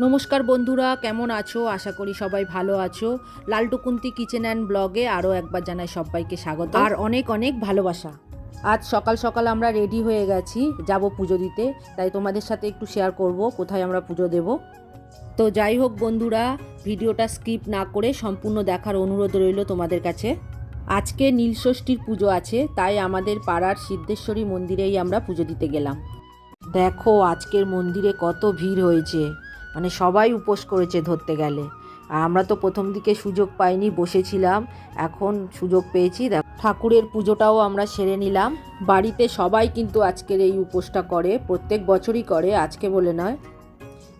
নমস্কার বন্ধুরা, কেমন আছো? আশা করি সবাই ভালো আছো। লালটুকুন্তি কিচেন অ্যান্ড ব্লগে আরও একবার জানাই সবাইকে স্বাগত। আর অনেক অনেক ভালোবাসা। আজ সকাল সকাল আমরা রেডি হয়ে গেছি, যাব পুজো দিতে। তাই তোমাদের সাথে একটু শেয়ার করব, কোথায় আমরা পুজো দেব। তো যাই হোক বন্ধুরা, ভিডিওটা স্কিপ না করে সম্পূর্ণ দেখার অনুরোধ রইল তোমাদের কাছে। আজকে নীলষষ্ঠীর পুজো আছে, তাই আমাদের পাড়ার সিদ্ধেশ্বরী মন্দিরেই আমরা পুজো দিতে গেলাম। দেখো আজকের মন্দিরে কত ভিড় হয়েছে। মানে সবাই উপোস করেছে ধরতে গেলে। আর আমরা তো প্রথম দিকে সুযোগ পাইনি, বসেছিলাম। এখন সুযোগ পেয়েছি। ঠাকুরের পুজোটাও আমরা সেরে নিলাম। বাড়িতে সবাই কিন্তু আজকের এই উপোসটা করে, প্রত্যেক বছরই করে, আজকে বলে নয়।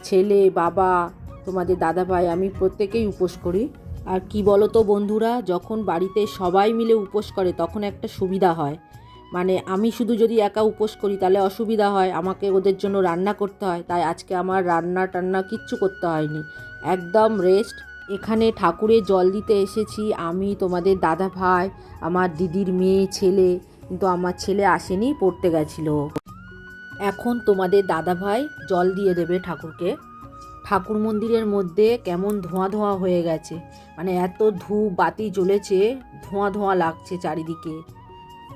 ছেলে, বাবা, তোমাদের দাদা ভাই আমি প্রত্যেকেই উপোস করি। আর কি বলো তো বন্ধুরা, যখন বাড়িতে সবাই মিলে উপোস করে, তখন একটা সুবিধা হয়। মানে আমি শুধু যদি একা উপোস করি, তাহলে অসুবিধা হয়। আমাকে ওদের জন্য রান্না করতে হয়। তাই আজকে আমার রান্না টান্না কিচ্ছু করতে হয়নি। একদম রেস্ট এখানে ঠাকুরে জল দিতে এসেছি। আমি, তোমাদের দাদা ভাই, আমার দিদির মেয়ে, ছেলে, কিন্তু আমার ছেলে আসেনি, পড়তে গেছিল। এখন তোমাদের দাদা ভাই জল দিয়ে দেবে ঠাকুরকে। ঠাকুর মন্দিরের মধ্যে কেমন ধোঁয়া ধোঁয়া হয়ে গেছে। মানে এত ধূপ বাতি জ্বলেছে, ধোঁয়া ধোঁয়া লাগছে চারিদিকে।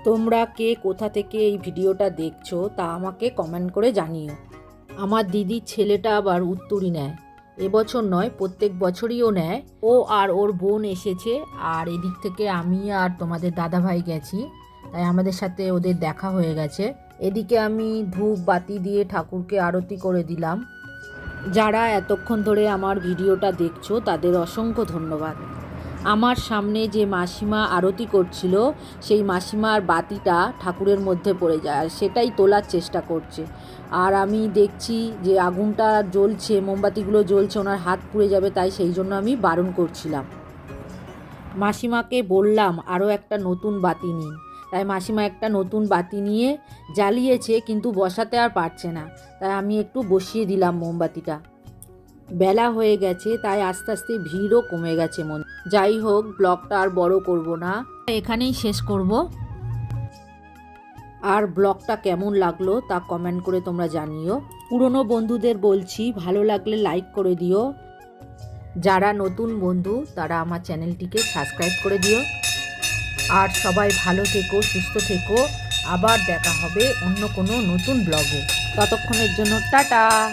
তোমরা কে কোথা থেকে এই ভিডিওটা দেখছ তা আমাকে কমেন্ট করে জানিও। আমার দিদির ছেলেটা আবার উত্তরই নেয়। এবছর নয়, প্রত্যেক বছরই ও নেয়। ও আর ওর বোন এসেছে, আর এদিক থেকে আমি আর তোমাদের দাদা ভাই গেছি, তাই আমাদের সাথে ওদের দেখা হয়ে গেছে। এদিকে আমি ধূপ বাতি দিয়ে ঠাকুরকে আরতি করে দিলাম। যারা এতক্ষণ ধরে আমার ভিডিওটা দেখছ, তাদের অসংখ্য ধন্যবাদ। আমার সামনে যে মাসিমা আরতি করছিল, সেই মাসিমার বাতিটা ঠাকুরের মধ্যে পড়ে যায় আর সেটাই তোলার চেষ্টা করছে। আর আমি দেখছি যে আগুনটা জ্বলছে, মোমবাতিগুলো জ্বলছে, ওনার হাত পুড়ে যাবে, তাই সেই জন্য আমি বারণ করছিলাম। মাসিমাকে বললাম আরও একটা নতুন বাতি নিন। তাই মাসিমা একটা নতুন বাতি নিয়ে জ্বালিয়েছে, কিন্তু বসাতে আর পারছে না। তাই আমি একটু বসিয়ে দিলাম মোমবাতিটা। বেলা হয়ে গেছে তাই আস্তে আস্তে ভিড়ও কমে গেছে মন। যাই হোক ব্লগটা আর বড় করব না। এখানেই শেষ করব। আর ব্লগটা কেমন লাগল তা কমেন্ট করে তোমরা জানিও। পুরনো বন্ধুদের বলছি ভালো লাগলে লাইক করে দিও। যারা নতুন বন্ধু তারা আমার চ্যানেলটিকে সাবস্ক্রাইব করে দিও। আর সবাই ভালো থেকো সুস্থ থেকো। আবার দেখা হবে অন্য কোনো নতুন ব্লগে। ততক্ষণের জন্য টাটা!